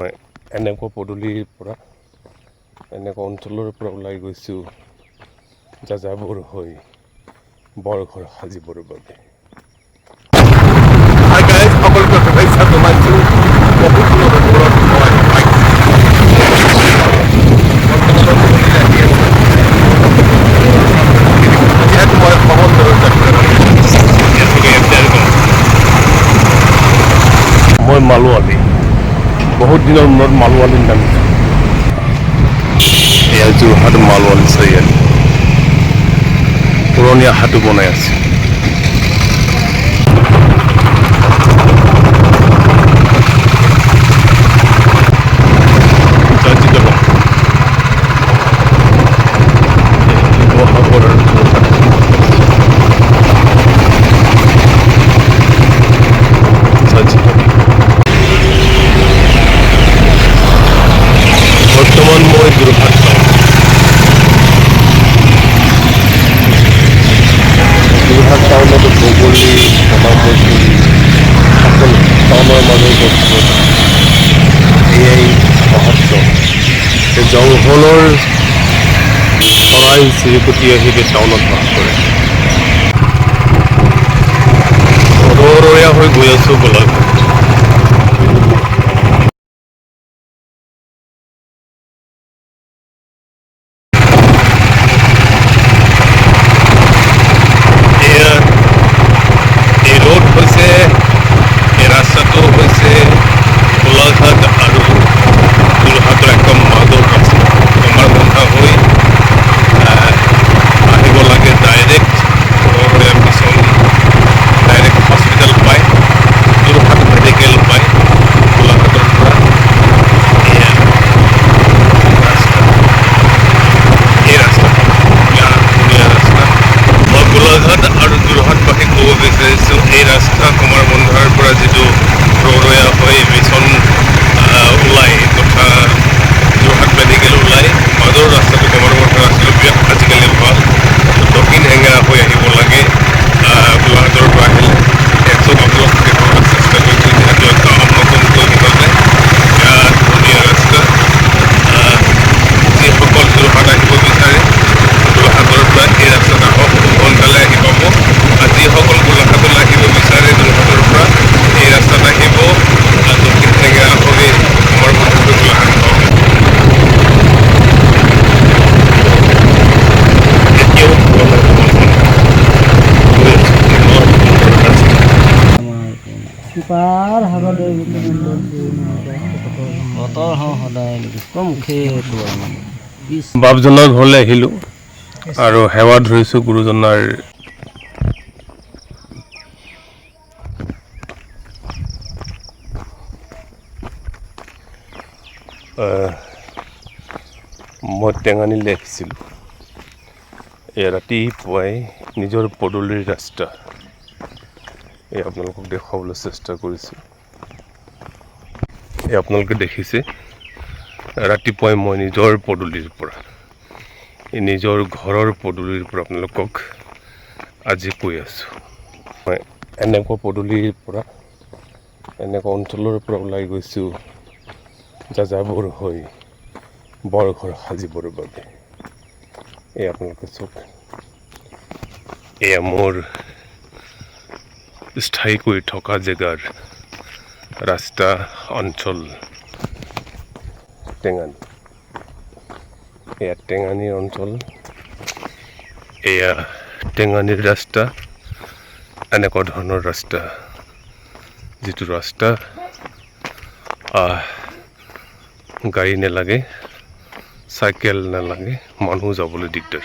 এনেকুৱা পদূলিৰ পৰা এনেকুৱা অঞ্চলৰ পৰা ওলাই গৈছোঁ। যাযাবৰ হৈ বৰঘৰ সাজিবৰ বাবে। মই মালোৱালী। বহুত দিনৰ মূৰত মালোৱালীত নামিছোঁ। এয়া যোৰহাট মালোৱালী চাৰিআলি। পুৰণি হাটটো বনাই আছে শিৱসাগৰৰ চাৰিআলি বৰ্তমান মই যোৰহাট টাউন যোৰহাট টাউনত বগলী সোণামুখী সকলো টাউনৰ মনে করছে। এই মহত্ব। সে জংঘলৰ চৰাই চিৰিকটি আহি এই টাউনত বাস কৰে অদৰৰীয়া হৈ গৈ আছোঁ গোলাঘাট পাৰ হাবা বতৰ হওঁ সদায় কম খেতো বাপজনৰ ঘৰলৈ আহিলোঁ আৰু সেৱা ধৰিছোঁ গুৰুজনাৰ। মই টেঙানীলৈ আহিছিলোঁ ৰাতিপুৱাই নিজৰ পদূলিৰ ৰাস্তা। এই আপোনালোকক দেখুৱাবলৈ চেষ্টা কৰিছোঁ। এই আপোনালোকে দেখিছে, ৰাতিপুৱাই মই নিজৰ পদূলিৰ পৰা, এই নিজৰ ঘৰৰ পদূলিৰ পৰা আপোনালোকক আজি কৈ আছোঁ। মই এনেকুৱা পদূলিৰ পৰা, এনেকুৱা অঞ্চলৰ পৰা ওলাই গৈছোঁ, যাযাবৰ হৈ বৰঘৰ সাজিবৰ বাবে। এই আপোনালোকে চাওক, এয়া মোৰ স্থায়ীকৈ থকা জেগাৰ ৰাস্তা অঞ্চল টেঙানী। এয়া টেঙানী অঞ্চল। এয়া টেঙানীৰ ৰাস্তা। এনেকুৱা ধৰণৰ ৰাস্তা। যিটো ৰাস্তা গাড়ী নালাগে, চাইকেল নালাগে, মানুহ যাবলৈ দিগদাৰ।